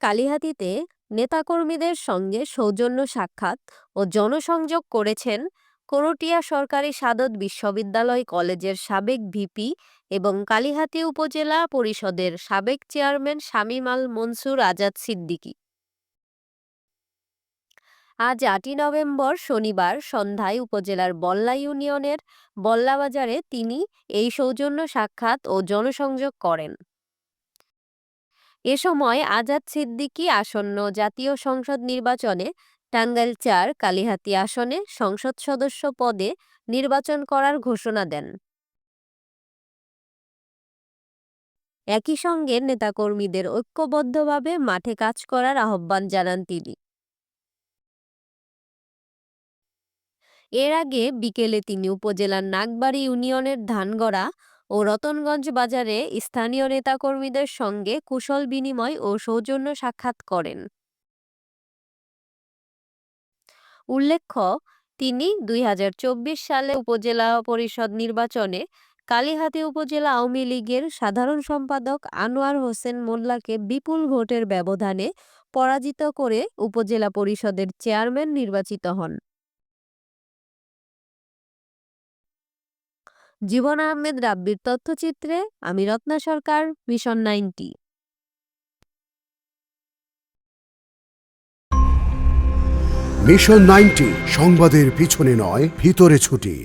কালিহাতীতে নেতাকর্মীদের সঙ্গে সৌজন্য সাক্ষাৎ ও জনসংযোগ করেছেন করটিয়া সরকারি সাদত বিশ্ববিদ্যালয় কলেজের সাবেক ভিপি এবং কালিহাতী উপজেলা পরিষদের সাবেক চেয়ারম্যান শামীম আল মনসুর আজাদ সিদ্দিকী। আজ আটই নভেম্বর শনিবার সন্ধ্যায় উপজেলার বল্লা ইউনিয়নের বল্লাবাজারে তিনি এই সৌজন্য সাক্ষাৎ ও জনসংযোগ করেন। এ সময় আজাদ সিদ্দিকী আসন্ন জাতীয় সংসদ নির্বাচনে টাঙ্গাইল চার কালিহাতী আসনে সংসদ সদস্য পদে নির্বাচন করার ঘোষণা দেন। একই সঙ্গে নেতাকর্মীদের ঐক্যবদ্ধভাবে মাঠে কাজ করার আহ্বান জানান তিনি। এর আগে বিকেলে তিনি উপজেলার নাগবাড়ি ইউনিয়নের ধানগড়া ও রতনগঞ্জ বাজারে স্থানীয় নেতাকর্মীদের সঙ্গে কুশল বিনিময় ও সৌজন্য সাক্ষাৎ করেন। উল্লেখ্য, তিনি দুই হাজার চব্বিশ সালে উপজেলা পরিষদ নির্বাচনে কালিহাতী উপজেলা আওয়ামী লীগের সাধারণ সম্পাদক আনোয়ার হোসেন মোল্লাকে বিপুল ভোটের ব্যবধানে পরাজিত করে উপজেলা পরিষদের চেয়ারম্যান নির্বাচিত হন। জীবন আহমেদ রাব্বির তথ্যচিত্রে আমি Ratna Sarkar mission ninety. Mission ninety, সংবাদের পিছনে নয়, ভিতরে ছুটি।